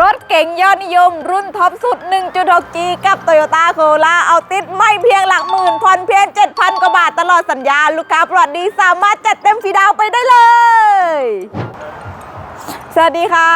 รถเก๋งยอดนิยม รุ่นท็อปสุด 1.6G กับ Toyota Corolla เอาติดไม่เพียงหลักหมื่นผ่อนเพียง 7,000 กว่าบาทตลอดสัญญา ลูกค้าปลอดดีสามารถจัดเต็มฟีดาวไปได้เลย สวัสดีค่ะ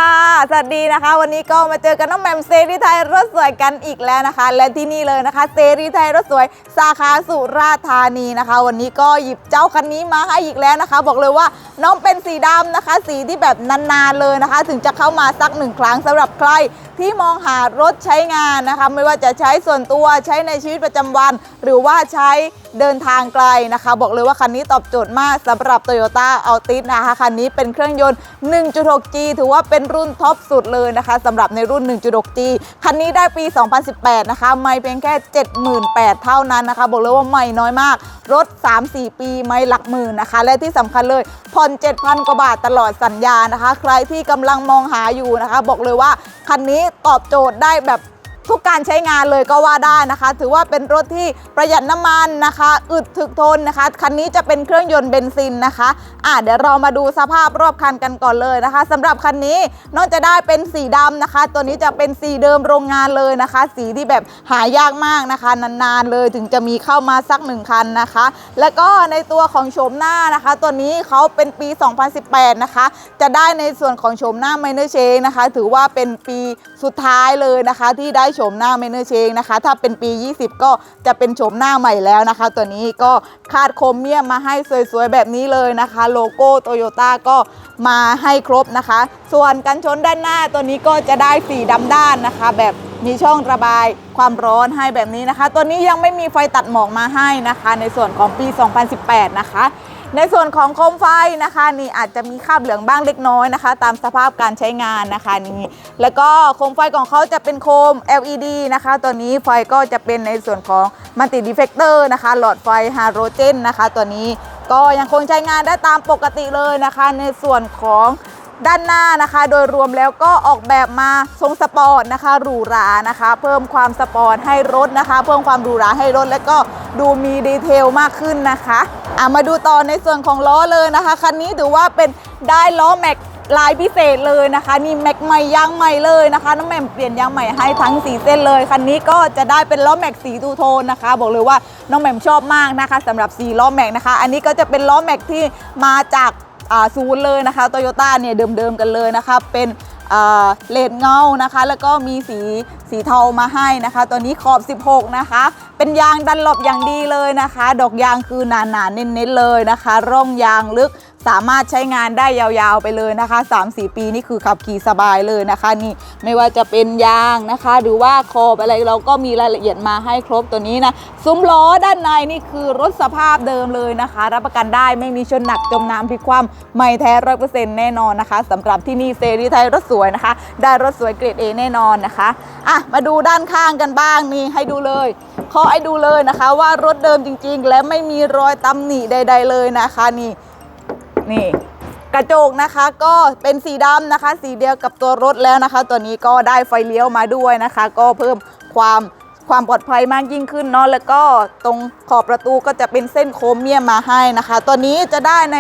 สวัสดีนะคะ วันนี้ก็มาเจอกันน้องแหม่มเซรีไทยรถสวยกันอีกแล้วนะคะ และที่นี่เลยนะคะเซรีไทยรถสวยสาขาสุราษฎร์ธานีนะคะ วันนี้ก็หยิบเจ้าคันนี้มาให้อีกแล้วนะคะ บอกเลยว่าน้องเป็นสีดำนะคะ สีที่แบบนานๆเลยนะคะ ถึงจะเข้ามาสักหนึ่งครั้งสำหรับใครที่มองหารถใช้งานนะคะ ไม่ว่าจะใช้ส่วนตัวใช้ในชีวิตประจำวัน หรือว่าใช้ เดินทางไกลนะคะ บอกเลยว่าคันนี้ตอบโจทย์มากสำหรับ Toyota a l t i s นะคะ คันนี้เป็นเครื่องยนต์ 1.6G ถือว่าเป็นรุ่นท็อปสุดเลยนะคะสำหรับในรุ่น 1.6G คันนี้ได้ปี 2018 นะคะ ไม่เพียงแค่ 78,000เท่านั้นนะคะ บอกเลยว่าใหม่น้อยมาก รถ 3-4 ปีไม่หลักหมื่นนะคะ และที่สำคัญเลยผ่อน 7,000 กว่าบาทตลอดสัญญานะคะ ใครที่กำลังมองหาอยู่นะคะ บอกเลยว่าคันนี้ตอบโจทย์ได้แบบ ทุกการใช้งานเลยก็ว่าได้นะคะ ถือว่าเป็นรถที่ประหยัดน้ำมันนะคะ อึดถึกทนนะคะ คันนี้จะเป็นเครื่องยนต์เบนซินนะคะอะเดี๋ยวเรามาดูสภาพรอบคันกันก่อนเลยนะคะสำหรับคันนี้นอกจะได้เป็นสีดำนะคะ ตัวนี้จะเป็นสีเดิมโรงงานเลยนะคะ สีที่แบบหายากมากนะคะ นานๆเลยถึงจะมีเข้ามาสักหนึ่งคันนะคะ แล้วก็ในตัวของโฉมหน้านะคะ ตัวนี้เขาเป็นปี 2018 นะคะ จะได้ในส่วนของโฉมหน้าไมเนอร์เชงนะคะ ถือว่าเป็นปีสุดท้ายเลยนะคะที่ได้โฉมหน้าไมเนอร์เชงนะคะ ถ้าเป็นปี 20 ก็จะเป็นโฉมหน้าใหม่แล้วนะคะ ตัวนี้ก็คาดโครเมียมมาให้สวยๆ แบบนี้เลยนะคะ โลโก้โตโยต้าก็มาให้ครบนะคะ ส่วนกันชนด้านหน้าตัวนี้ก็จะได้สีดำด้านนะคะ แบบมีช่องระบายความร้อนให้แบบนี้นะคะ ตัวนี้ยังไม่มีไฟตัดหมอกมาให้นะคะ ในส่วนของปี 2018 นะคะ ในส่วนของโคมไฟนะคะนี่อาจจะมีคราบเหลืองบ้างเล็กน้อยนะคะ ตามสภาพการใช้งานนะคะนี่แล้วก็โคมไฟของเขาจะเป็นโคม LED นะคะ ตัวนี้ไฟก็จะเป็นในส่วนของมัลติดีเฟกเตอร์นะคะ หลอดไฟฮาโลเจนนะคะ ตัวนี้ก็ยังคงใช้งานได้ตามปกติเลยนะคะ ในส่วนของด้านหน้านะคะ โดยรวมแล้วก็ออกแบบมาทรงสปอร์ตนะคะหรูหรานะคะ เพิ่มความสปอร์ตให้รถนะคะ เพิ่มความหรูหราให้รถ แล้วก็ ดูมีดีเทลมากขึ้นนะคะอะมาดูต่อในส่วนของล้อเลยนะคะ คันนี้ถือว่าเป็นได้ล้อแม็กลายพิเศษเลยนะคะ นี่แม็กใหม่ยางใหม่เลยนะคะ น้องแหม่มเปลี่ยนยางใหม่ให้ทั้งสีเส้นเลยคันนี้ก็จะได้เป็นล้อแม็กสีทูโทนนะคะ บอกเลยว่าน้องแหม่มชอบมากนะคะสำหรับสีล้อแม็กนะคะ อันนี้ก็จะเป็นล้อแม็กที่มาจากอ่าศูนย์เลยนะคะโตโยต้าเนี่ยเดิมๆกันเลยนะคะ เป็น เลดเงานะคะ แล้วก็มีสีสีเทามาให้นะคะ ตัวนี้ขอบ 16 นะคะ เป็นยางดันหลบอย่างดีเลยนะคะ ดอกยางคือหนาๆเน้นๆเลยนะคะ ร่องยางลึก สามารถใช้งานได้ยาวๆไปเลยนะคะ 3-4 ปีนี่คือขับขี่สบายเลยนะคะนี่ไม่ว่าจะเป็นยางนะคะ หรือว่าขอบอะไรเราก็มีรายละเอียดมาให้ครบตัวนี้นะซุ้มล้อด้านในนี่คือรถสภาพเดิมเลยนะคะ รับประกันได้ไม่มีชนหนักจมน้ำพลิกคว่ำไม่แท้ร้อยเปอร์เซ็นต์แน่นอนนะคะสำหรับที่นี่เซรีไทยรถสวยนะคะ ได้รถสวยเกรด A แน่นอนนะคะอะมาดูด้านข้างกันบ้างนี่ให้ดูเลยขอให้ดูเลยนะคะ ว่ารถเดิมจริง ๆ และไม่มีรอยตำหนิใด ๆ เลยนะคะนี่ นี่ กระจกนะคะก็เป็นสีดำนะคะ สีเดียวกับตัวรถแล้วนะคะ ตัวนี้ก็ได้ไฟเลี้ยวมาด้วยนะคะ ก็เพิ่มความความปลอดภัยมากยิ่งขึ้นเนาะแล้วก็ตรงขอบประตูก็จะเป็นเส้นโครเมียมมาให้นะคะ ตัวนี้จะได้ใน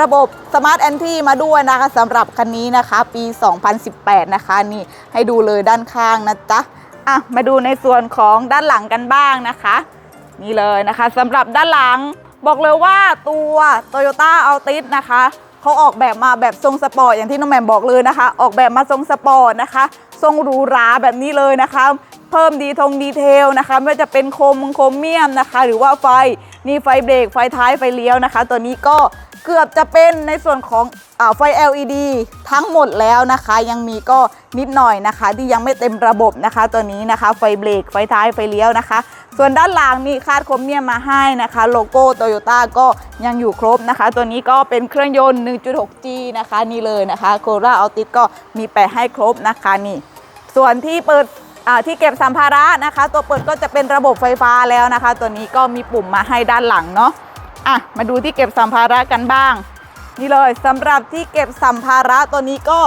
ระบบ Smart a n t y มาด้วยนะคะสำหรับคันนี้นะคะ ปี 2018 นะคะ นี่ให้ดูเลยด้านข้างนะจ๊ะอะมาดูในส่วนของด้านหลังกันบ้างนะคะ นี่เลยนะคะสำหรับด้านหลัง บอกเลยว่าตัว Toyota a l t i s นะคะเขาออกแบบมาแบบทรงสปอร์ตอย่างที่น้องแหม่มบอกเลยนะคะ ออกแบบมาทรงสปอร์ตนะคะ ทรงหรูหราแบบนี้เลยนะคะ เพิ่มดีทงดีเทลนะคะ ไม่ว่าจะเป็นโคมโคมเมียมนะคะ หรือว่าไฟนี่ไฟเบรกไฟท้ายไฟเลี้ยวนะคะ ตัวนี้ก็ เกือบจะเป็นในส่วนของอไฟ LED ทั้งหมดแล้วนะคะ ยังมีก็นิดหน่อยนะคะ ที่ยังไม่เต็มระบบนะคะ ตัวนี้นะคะไฟเบรกไฟท้ายไฟเลี้ยวนะคะ ส่วนด้านหลังมีคาดครเมียมาให้นะคะ โลโก้โตโยต้าก็ยังอยู่ครบนะคะ ตัวนี้ก็เป็นเครื่องยนต์ 1.6G นะคะนี่เลยนะคะโคราอัลติสก็มีแปะให้ครบนะคะนี่ ส่วนที่เปิดที่เก็บสัมภาระนะคะ ตัวเปิดก็จะเป็นระบบไฟฟ้าแล้วนะคะ ตัวนี้ก็มีปุ่มมาให้ด้านหลังเนาะ อะมาดูที่เก็บสัมภาระกันบ้าง นี่เลยสำหรับที่เก็บสัมภาระตัวนี้ก็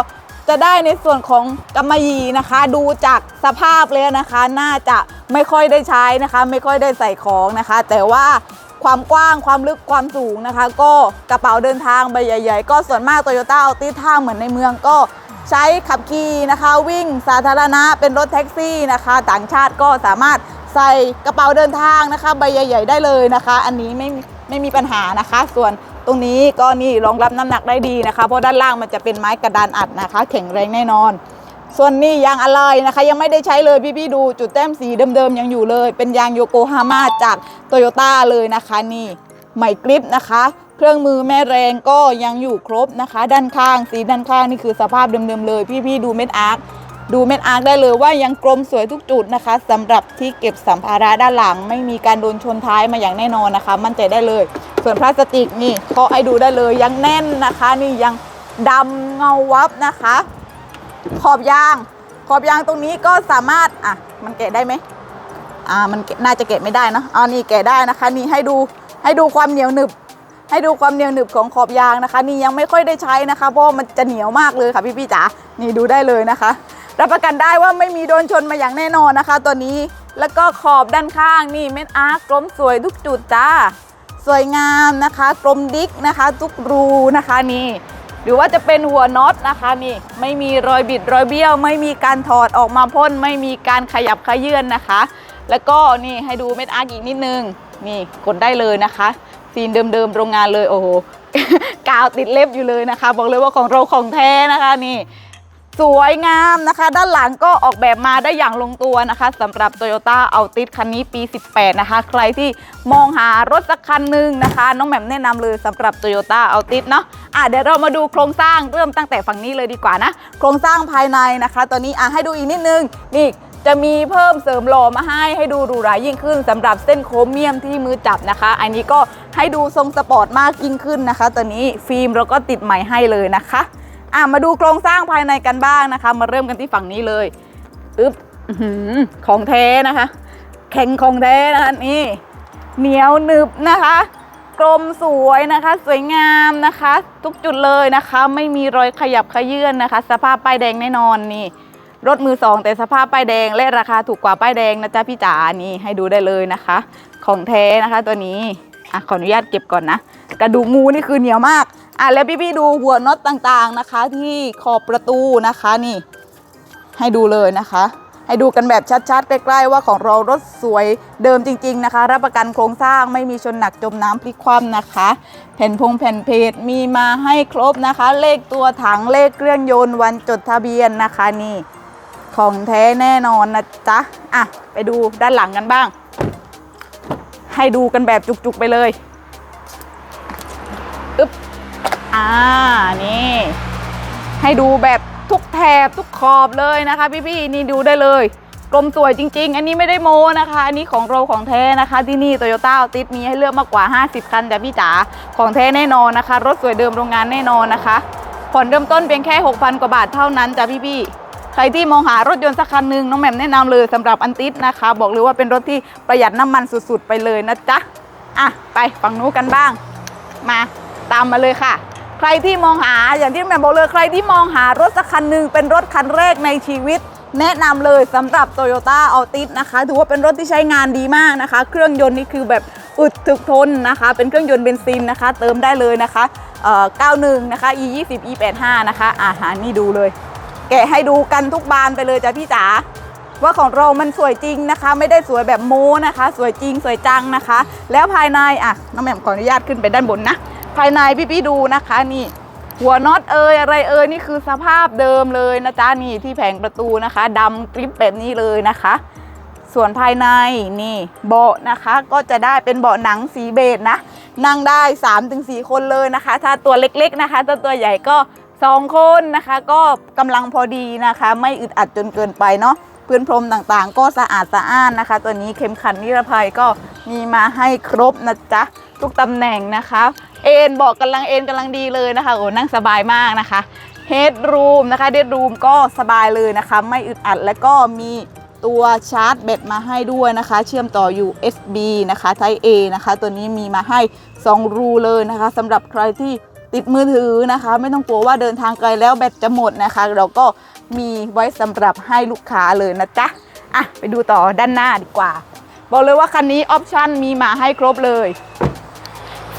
จะได้ในส่วนของกำมะหยี่นะคะ ดูจากสภาพเลยนะคะ น่าจะไม่ค่อยได้ใช้นะคะ ไม่ค่อยได้ใส่ของนะคะ แต่ว่าความกว้างความลึกความสูงนะคะ ก็กระเป๋าเดินทางใบใหญ่ ๆ ก็ส่วนมากโตโยต้าอัลติถ้าเหมือนในเมืองก็ใช้ขับขี่นะคะ วิ่งสาธารณะเป็นรถแท็กซี่นะคะ ต่างชาติก็สามารถใส่กระเป๋าเดินทางนะคะ ใบใหญ่ ๆ ได้เลยนะคะ อันนี้ไม่ ไม่มีปัญหานะคะ ส่วนตรงนี้ก็นี่รองรับน้ำหนักได้ดีนะคะ เพราะด้านล่างมันจะเป็นไม้กระดานอัดนะคะ แข็งแรงแน่นอน ส่วนนี้ยางอะไรนะคะ ยังไม่ได้ใช้เลยพี่ๆดูจุดแต้มสีเดิมๆยังอยู่เลย เป็นยางโยโกฮาม่าจากโตโยต้าเลยนะคะนี่ใหม่กริปนะคะ เครื่องมือแม่แรงก็ยังอยู่ครบนะคะ ด้านข้างสีด้านข้างนี่คือสภาพเดิมๆเลย พี่ๆดูเม็ดอาร์ค ดูเม็ดอาร์คได้เลยว่ายังกลมสวยทุกจุดนะคะสำหรับที่เก็บสัมภาระด้านหลัง ไม่มีการโดนชนท้ายมาอย่างแน่นอนนะคะ มั่นใจได้เลย ส่วนพลาสติกนี่ก็ให้ดูได้เลยยังแน่นนะคะ นี่ยังดำเงาวับนะคะ ขอบยาง ขอบยางตรงนี้ก็สามารถอะมันแกะได้ไหมอ่ามันแกะน่าจะแกะไม่ได้เนอะเอานี่แกะได้นะคะ นี่ให้ดูให้ดูความเหนียวหนึบให้ดูความเหนียวหนึบของขอบยางนะคะ นี่ยังไม่ค่อยได้ใช้นะคะ เพราะมันจะเหนียวมากเลยค่ะพี่ๆจ๋านี่ดูได้เลยนะคะ รับประกันได้ว่าไม่มีโดนชนมาอย่างแน่นอนนะคะตัวนี้แล้วก็ขอบด้านข้างนี่เม็ดอาร์กลมสวยทุกจุดจ้า สวยงามนะคะ กลมดิกนะคะ ทุกรูนะคะนี่ หรือว่าจะเป็นหัวน็อตนะคะนี่ ไม่มีรอยบิดรอยเบี้ยว ไม่มีการถอดออกมาพ่น ไม่มีการขยับขยื่นนะคะ แล้วก็นี่ให้ดูเม็ดอาร์กอีกนิดนึง นี่กดได้เลยนะคะซีนเดิมๆโรงงานเลยโอ้โหกาวติดเล็บอยู่เลยนะคะ บอกเลยว่าของเราของแท้นะคะนี่ สวยงามนะคะ ด้านหลังก็ออกแบบมาได้อย่างลงตัวนะคะสำหรับ Toyota a l t i s คันนี้ปี 18 นะคะ ใครที่มองหารถสักคันหนึ่งนะคะ น้องแหม่มแนะนำเลยสำหรับ Toyota a l t i s เนาะอะเดี๋ยวเรามาดูโครงสร้างเริ่มตั้งแต่ฝั่งนี้เลยดีกว่านะ โครงสร้างภายในนะคะตัวนี้อะให้ดูอีกนิดนึงนี่จะมีเพิ่มเสริมหล่อมาให้ให้ดูหรูหรายิ่งขึ้นสำหรับเส้นโครเมียมที่มือจับนะคะ อันนี้ก็ให้ดูทรงสปอร์ตมากยิ่งขึ้นนะคะตัวนี้ฟิล์มเราก็ติดใหม่ให้เลยนะคะ อะมาดูโครงสร้างภายในกันบ้างนะคะ มาเริ่มกันที่ฝั่งนี้เลยอึ๊บอื้อหือของแท้นะคะ แข็งของแท้นะคะนี่เหนียวหนึบนะคะกลมสวยนะคะ สวยงามนะคะ ทุกจุดเลยนะคะ ไม่มีรอยขยับขยื่นนะคะ สภาพป้ายแดงแน่นอนนี่ รถมือสองแต่สภาพป้ายแดงและราคาถูกกว่าป้ายแดงนะจ๊ะพี่จ๋านี่ให้ดูได้เลยนะคะ ของแท้นะคะตัวนี้อะขออนุญาตเก็บก่อนนะ กระดูกงูนี่คือเหนียวมาก อะแล้วพี่ๆดูหัวน็อตต่างๆนะคะ ที่ขอบประตูนะคะนี่ ให้ดูเลยนะคะ ให้ดูกันแบบชัดๆใกล้ๆว่าของเรารถสวยเดิมจริง ๆนะคะ รับประกันโครงสร้างไม่มีชนหนักจมน้ำพลิกคว่ำนะคะ แผ่นพงแผ่นเพจมีมาให้ครบนะคะ เลขตัวถังเลขเครื่องยนต์วันจดทะเบียนนะคะนี่ ของแท้แน่นอนนะจ๊ะอะไปดูด้านหลังกันบ้าง ให้ดูกันแบบจุกๆไปเลย อ่านี่ ให้ดูแบบทุกแถบทุกขอบเลยนะคะ พี่ๆนี่ดูได้เลยกลมสวยจริง ๆ อันนี้ไม่ได้โมนะคะ อันนี้ของเราของแท้นะคะ ที่นี่โตโยต้าติดมีให้เลือกมากกว่า 50 คันจ้ะพี่จ๋า ของแท้แน่นอนนะคะ รถสวยเดิมโรงงานแน่นอนนะคะ ผ่อนเริ่มต้นเพียงแค่ 6,000 กว่าบาทเท่านั้นจ้ะพี่ๆ ใครที่มองหารถยนต์สักคันหนึ่งน้องแหม่มแนะนำเลยสำหรับอันติดนะคะ บอกเลยว่าเป็นรถที่ประหยัดน้ำมันสุดๆ ไปเลยนะจ๊ะ อะไปฝั่งนู้นกันบ้าง มาตามมาเลยค่ะ ใครที่มองหาอย่างที่แม่มบอกเลยใครที่มองหารถสักคันหนึ่งเป็นรถคันแรกในชีวิต แนะนำเลยสำหรับ Toyota a l t i s นะคะ ถือว่าเป็นรถที่ใช้งานดีมากนะคะ เครื่องยนต์นี่คือแบบอึดถึกทนนะคะ เป็นเครื่องยนต์เบนซินนะคะ เติมได้เลยนะคะเอ่อ91 นะคะ e 2 0 e 8 5นะคะ อาหารนี่ดูเลย แกะให้ดูกันทุกบานไปเลยจ้ะพี่จ๋าว่าของเรามันสวยจริงนะคะ ไม่ได้สวยแบบโม้นะคะ สวยจริงสวยจังนะคะ แล้วภายในอะน้องแหม่มขออนุญาตขึ้นไปด้านบนนะ ภายในพี่ๆดูนะคะนี่ หัวน็อตเอยอะไรเอยนี่คือสภาพเดิมเลยนะจ๊ะนี่ที่แผงประตูนะคะดำกริบแบบนี้เลยนะคะ ส่วนภายในนี่เบาะนะคะก็จะได้เป็นเบาะหนังสีเบจนะ นั่งได้ 3-4 คนเลยนะคะ ถ้าตัวเล็กๆนะคะถ้าตัวใหญ่ก็2คนนะคะก็กำลังพอดีนะคะ ไม่อึดอัดจนเกินไปเนาะพื้นพรมต่างๆ ก็สะอาดสะอ้านนะคะ ตัวนี้เข็มขัดนิรภัยก็มีมาให้ครบนะจ๊ะทุกตำแหน่งนะคะ เอนเบอกกำลังเอนกำลังดีเลยนะคะโอ้นั่งสบายมากนะคะเฮดรูมนะคะเดดรูมก็สบายเลยนะคะ ไม่อึดอัดและก็มีตัวชาร์จแบตมาให้ด้วยนะคะ เชื่อมต่อ USB นะคะ Type A นะคะ ตัวนี้มีมาให้ 2 รูเลยนะคะสำหรับใครที่ติดมือถือนะคะ ไม่ต้องกลัวว่าเดินทางไกลแล้วแบตจะหมดนะคะ เราก็มีไว้สำหรับให้ลูกค้าเลยนะจ๊ะอะไปดูต่อด้านหน้าดีกว่า บอกเลยว่าคันนี้ออปชั่นมีมาให้ครบเลย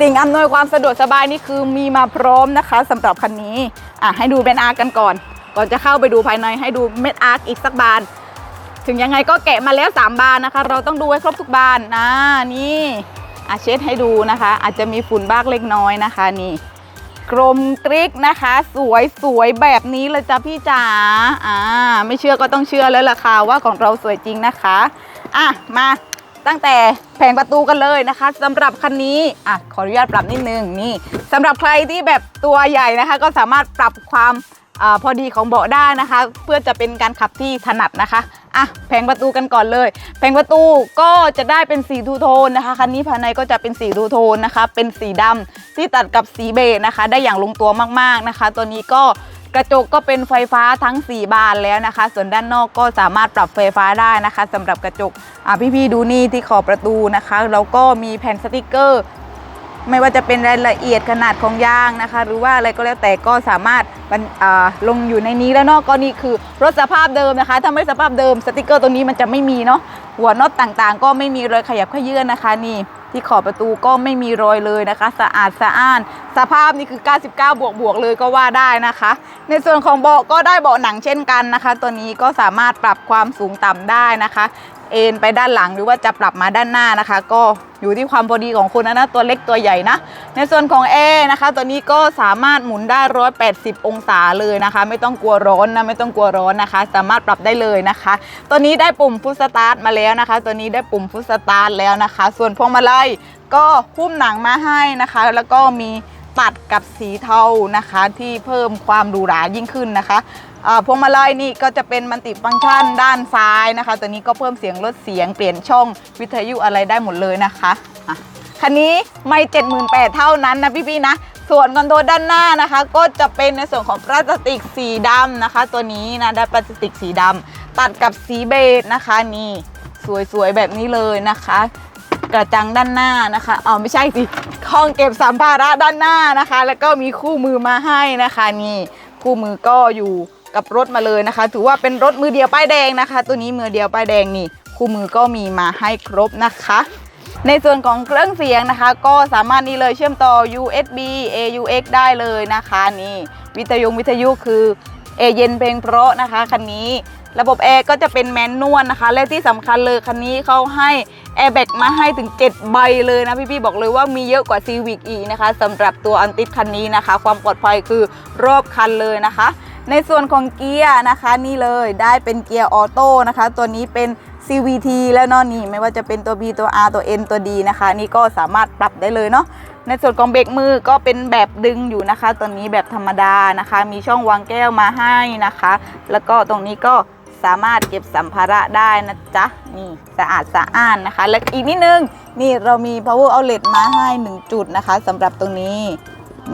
สิ่งอำนวยความสะดวกสบายนี่คือมีมาพร้อมนะคะสำหรับคันนี้อะให้ดูเบนอาร์กันก่อน ก่อนจะเข้าไปดูภายในให้ดูเม็ดอาร์คอีกสักบาน ถึงยังไงก็แกะมาแล้ว 3 บานนะคะ เราต้องดูให้ครบทุกบานนะนี่อาเช็ดให้ดูนะคะ อาจจะมีฝุ่นบ้างเล็กน้อยนะคะนี่กลมกริกนะคะ สวยสวยแบบนี้เลยจ้ะพี่จ๋าอ่าไม่เชื่อก็ต้องเชื่อแล้วล่ะค่ะว่าของเราสวยจริงนะคะ อะมา ตั้งแต่แผงประตูกันเลยนะคะสำหรับคันนี้อะขออนุญาตปรับนิดนึงนี่สำหรับใครที่แบบตัวใหญ่นะคะ ก็สามารถปรับความอาพอดีของเบาะได้นะคะ เพื่อจะเป็นการขับที่ถนัดนะคะอะแผงประตูกันก่อนเลย แผงประตูก็จะได้เป็นสีทูโทนนะคะคันนี้ภายในก็จะเป็นสีทูโทนนะคะ เป็นสีดำที่ตัดกับสีเบจนะคะ ได้อย่างลงตัวมากๆนะคะ ตัวนี้ก็ กระจกก็เป็นไฟฟ้าทั้ง 4 บานแล้วนะคะ ส่วนด้านนอกก็สามารถปรับไฟฟ้าได้นะคะสำหรับกระจกอ่พี่ๆดูนี่ที่ขอบประตูนะคะแล้วก็มีแผ่นสติกเกอร์ ไม่ว่าจะเป็นรายละเอียดขนาดของยางนะคะ หรือว่าอะไรก็แล้วแต่ก็สามารถลงอยู่ในนี้แล้วนอกก็นี่คือรถสภาพเดิมนะคะถ้าไม่สภาพเดิมสติกเกอร์ตัวนี้มันจะไม่มีเนาะหัวน็อตต่างๆ ก็ไม่มีรอยขยับขยื่นนะคะนี่ ที่ขอบประตูก็ไม่มีรอยเลยนะคะ สะอาดสะอ้าน สภาพนี่คือ 99 บวกบวกเลยก็ว่าได้นะคะ ในส่วนของเบาะก็ได้เบาะหนังเช่นกันนะคะ ตัวนี้ก็สามารถปรับความสูงต่ำได้นะคะ เอ็นไปด้านหลังหรือว่าจะปรับมาด้านหน้านะคะ ก็อยู่ที่ความพอดีของคุณนะนะตัวเล็กตัวใหญ่นะ ในส่วนของแอร์นะคะ ตัวนี้ก็สามารถหมุนได้ 180 องศาเลยนะคะ ไม่ต้องกลัวร้อนนะไม่ต้องกลัวร้อนนะคะ สามารถปรับได้เลยนะคะ ตัวนี้ได้ปุ่มฟุตสตาร์ทมาแล้วนะคะ ตัวนี้ได้ปุ่มฟุตสตาร์ทแล้วนะคะ ส่วนพวงมาลัยก็หุ้มหนังมาให้นะคะ แล้วก็มีตัดกับสีเทานะคะ ที่เพิ่มความหรูหรายิ่งขึ้นนะคะ พวงมาลัยนี่ก็จะเป็นมันติฟังก์ชันด้านซ้ายนะคะ ตัวนี้ก็เพิ่มเสียงลดเสียงเปลี่ยนช่องวิทยุอะไรได้หมดเลยนะคะคันนี้ไม่เจ็ดหมื่นแปดเท่านั้นนะพี่ๆนะ ส่วนคอนโทรด้านหน้านะคะ ก็จะเป็นในส่วนของพลาสติกสีดำนะคะ ตัวนี้นะได้พลาสติกสีดำตัดกับสีเบจนะคะนี่สวยๆแบบนี้เลยนะคะกระจังด้านหน้านะคะอ๋อไม่ใช่สิห้องเก็บสัมภาระด้านหน้านะคะ แล้วก็มีคู่มือมาให้นะคะนี่คู่มือก็อยู่ กับรถมาเลยนะคะ ถือว่าเป็นรถมือเดียวป้ายแดงนะคะ ตัวนี้มือเดียวป้ายแดงนี่คู่มือก็มีมาให้ครบนะคะ ในส่วนของเครื่องเสียงนะคะ ก็สามารถนี่เลยเชื่อมต่อ USB AUX ได้เลยนะคะนี่วิทยุวิทยุคือเอเย็นเพลงเพราะนะคะคันนี้ระบบแอร์ก็จะเป็นแมนนวลนะคะ และที่สำคัญเลยคันนี้เขาให้แอร์แบ็กมาให้ถึง 7 ใบเลยนะพี่ๆบอกเลยว่ามีเยอะกว่า Civic อีกนะคะสำหรับตัวอันติดคันนี้นะคะ ความปลอดภัยคือรอบคันเลยนะคะ ในส่วนของเกียร์นะคะนี่เลยได้เป็นเกียร์ออโต้นะคะ ตัวนี้เป็น CVT แล้วเนาะนี่ไม่ว่าจะเป็นตัว B ตัว R ตัว N ตัว D นะคะ นี่ก็สามารถปรับได้เลยเนาะในส่วนของเบรกมือก็เป็นแบบดึงอยู่นะคะ ตัวนี้แบบธรรมดานะคะ มีช่องวางแก้วมาให้นะคะ แล้วก็ตรงนี้ก็สามารถเก็บสัมภาระได้นะจ๊ะนี่สะอาดสะอ้านนะคะ และอีกนิดนึงนี่เรามี power outlet มาให้ 1 จุดนะคะสำหรับตรงนี้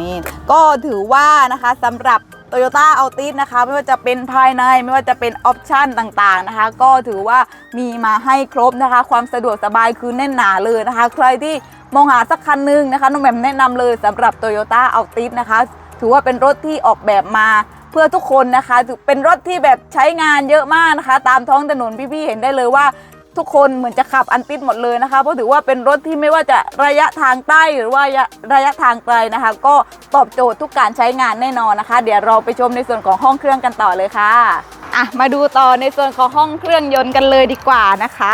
นี่ก็ถือว่านะคะสำหรับ Toyota a l t i s นะคะ ไม่ว่าจะเป็นภายในไม่ว่าจะเป็นออปชันต่างๆนะคะ ก็ถือว่ามีมาให้ครบนะคะ ความสะดวกสบายคือแน่นหนาเลยนะคะ ใครที่มองหาสักคันหนึงนะคะน้องแหม่มแนะนำเลยสำหรับ Toyota a l t i s นะคะ ถือว่าเป็นรถที่ออกแบบมาเพื่อทุกคนนะคะถือเป็นรถที่แบบใช้งานเยอะมากนะคะ ตามท้องถนนพี่ๆเห็นได้เลยว่า ทุกคนเหมือนจะขับอันติดหมดเลยนะคะเพราะถือว่าเป็นรถที่ไม่ว่าจะระยะทางใต้หรือว่าระยะทางไกลนะคะ ก็ตอบโจทย์ทุกการใช้งานแน่นอนนะคะ เดี๋ยวเราไปชมในส่วนของห้องเครื่องกันต่อเลยค่ะอะมาดูต่อในส่วนของห้องเครื่องยนต์กันเลยดีกว่านะคะ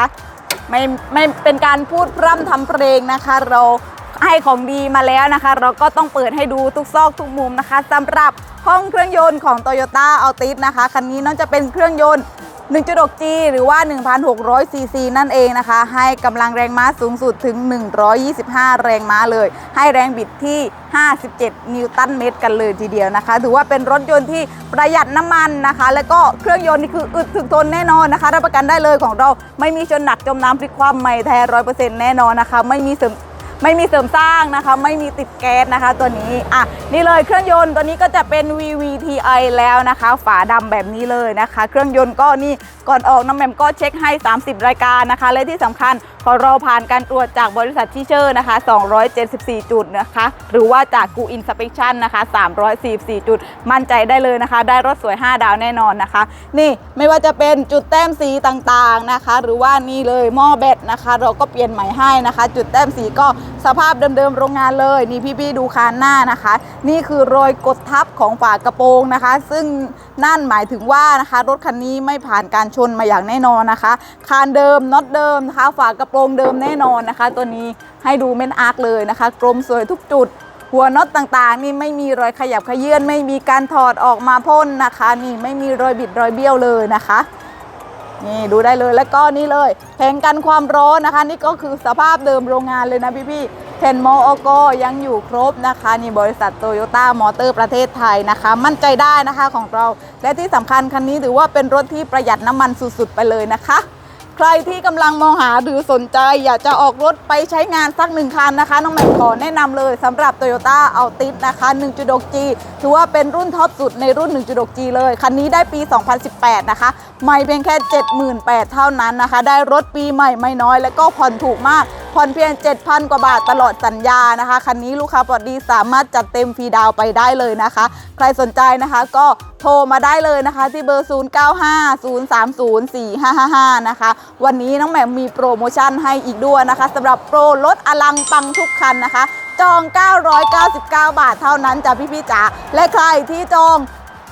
ไม่ไม่เป็นการพูดพร่ำทำเพลงนะคะ เราให้ของดีมาแล้วนะคะ เราก็ต้องเปิดให้ดูทุกซอกทุกมุมนะคะสำหรับห้องเครื่องยนต์ของ Toyota a l t i s นะคะคันนี้น่าจะเป็นเครื่องยนต์ 1.6G หรือว่า 1,600ซีซีนั่นเองนะคะ ให้กำลังแรงม้าสูงสุดถึง 125 แรงม้าเลย ให้แรงบิดที่ 57 นิวตันเมตรกันเลยทีเดียวนะคะ ถือว่าเป็นรถยนต์ที่ประหยัดน้ำมันนะคะ แล้วก็เครื่องยนต์นี่คืออึดถึกทนแน่นอนนะคะ รับประกันได้เลยของเราไม่มีชนหนักจมน้ำพลิกคว่ำไม่แท้ร้อยเปอร์เซ็นต์แน่นอนนะคะ ไม่มีเสริม ไม่มีเสริมสร้างนะคะ ไม่มีติดแก๊สนะคะ ตัวนี้อะนี่เลยเครื่องยนต์ตัวนี้ก็จะเป็น VVTi แล้วนะคะ ฝาดำแบบนี้เลยนะคะ เครื่องยนต์ก็นี่ก่อนออกน้ำแหมมก็เช็คให้ 30 รายการนะคะ และที่สำคัญ พอเราผ่านการตรวจจากบริษัทที่เชอร์นะคะ 274 จุดนะคะ หรือว่าจากกูอินสเป t ชันนะคะ 344 จุด มั่นใจได้เลยนะคะ ได้รถสวย 5 ดาวแน่นอนนะคะ นี่ไม่ว่าจะเป็นจุดแต้มสีต่างๆนะคะ หรือว่านี่เลยหม้อแบตนะคะ เราก็เปลี่ยนใหม่ให้นะคะ จุดแต้มสีก็สภาพเดิมๆโรงงานเลย นี่พี่ๆดูคานหน้านะคะ นี่คือรอยกดทับของฝากระโปรงนะคะ ซึ่งนั่นหมายถึงว่านะคะรถคันนี้ไม่ผ่านการชนมาอย่างแน่นอนนะคะ คานเดิมน็อตเดิมนะคะฝากระโปรงเดิมแน่นอนนะคะ ตัวนี้ให้ดูเมนอาร์คเลยนะคะ กลมสวยทุกจุด หัวน็อตต่างๆ นี่ไม่มีรอยขยับขยื่นไม่มีการถอดออกมาพ่นนะคะ นี่ไม่มีรอยบิดรอยเบี้ยวเลยนะคะนี่ดูได้เลยแล้วก็นี่เลยแผงกันความร้อนนะคะ นี่ก็คือสภาพเดิมโรงงานเลยนะพี่พี่ๆ แผ่นมโออกยังอยู่ครบนะคะนี่บริษัทโตโยต้ามอเตอร์ประเทศไทยนะคะ มั่นใจได้นะคะของเรา และที่สำคัญคันนี้ถือว่าเป็นรถที่ประหยัดน้ำมันสุดๆไปเลยนะคะ ใครที่กำลังมองหาหรือสนใจ อยากจะออกรถไปใช้งานสักหนึ่งคันนะคะ น้องแหม่มขอแนะนำเลยสำหรับ Toyota a l t i s นะคะ 1.6G ถือว่าเป็นรุ่นท็อปสุดในรุ่น 1.6G เลย คันนี้ได้ปี 2018 นะคะ ไม่เพียงแค่ 78,000 เท่านั้นนะคะ ได้รถปีใหม่ไม่น้อย และก็ผ่อนถูกมาก ผ่อนเพียง 7,000 กว่าบาทตลอดสัญญานะคะ คันนี้ลูกค้าปลอดดีสามารถจัดเต็มฟรีดาวไปได้เลยนะคะ ใครสนใจนะคะก็โทรมาได้เลยนะคะที่เบอร์ 0950304555 นะคะ วันนี้น้องแหม่มมีโปรโมชั่นให้อีกด้วยนะคะสำหรับโปรลดอลังปังทุกคันนะคะ จอง 999 บาทเท่านั้นจ้ะพี่ๆจ๋าและใครที่จอง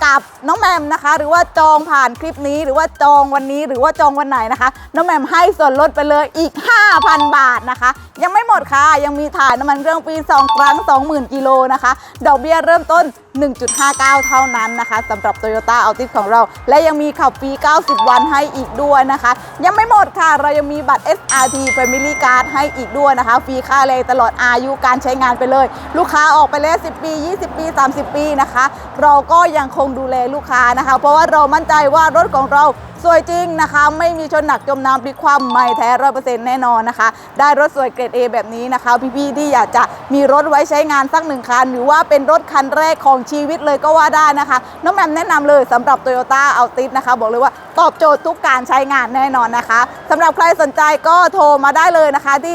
กับน้องแหมมนะคะ หรือว่าจองผ่านคลิปนี้ หรือว่าจองวันนี้หรือว่าจองวันไหนนะคะ น้องแหมมให้ส่วนลดไปเลยอีก 5,000 บาทนะคะ ยังไม่หมดค่ะ ยังมีถ่ายน้ำมันเครื่องฟรี2ครั้ง 20,000กิโลนะคะ ดอกเบี้ยเริ่มต้น 1.59 เท่านั้นนะคะสำหรับ Toyota a l t i s ของเรา และยังมีขับฟรี 90 วันให้อีกด้วยนะคะ ยังไม่หมดค่ะ เรายังมีบัตร SRT Family Card ให้อีกด้วยนะคะ ฟรีค่าเลยตลอดอายุการใช้งานไปเลย ลูกค้าออกไปแล้ว 10 ปี 20 ปี 30 ปีนะคะ เราก็ยังคงดูแลลูกค้านะคะ เพราะว่าเรามั่นใจว่ารถของเรา สวยจริงนะคะ ไม่มีชนหนักจมน้ำพลิกคว่ำไม่แท้ร้อยเปอร์เซ็นต์แน่นอนนะคะ ได้รถสวยเกรด A แบบนี้นะคะ พี่ๆที่อยากจะมีรถไว้ใช้งานสักหนึ่งคัน หรือว่าเป็นรถคันแรกของชีวิตเลยก็ว่าได้นะคะ น้องแมมแนะนำเลยสำหรับ Toyota a l t i s นะคะ บอกเลยว่าตอบโจทย์ทุกการใช้งานแน่นอนนะคะสำหรับใครสนใจก็โทรมาได้เลยนะคะ ที่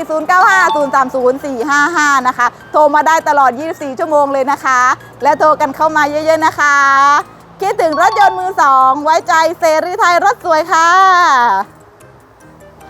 0950300455 นะคะ โทรมาได้ตลอด 24 ชั่วโมงเลยนะคะ และโทรกันเข้ามาเยอะ ๆ นะคะ คิดถึงรถยนต์มือสอง ไว้ใจเซรีไทยรถสวยค่ะ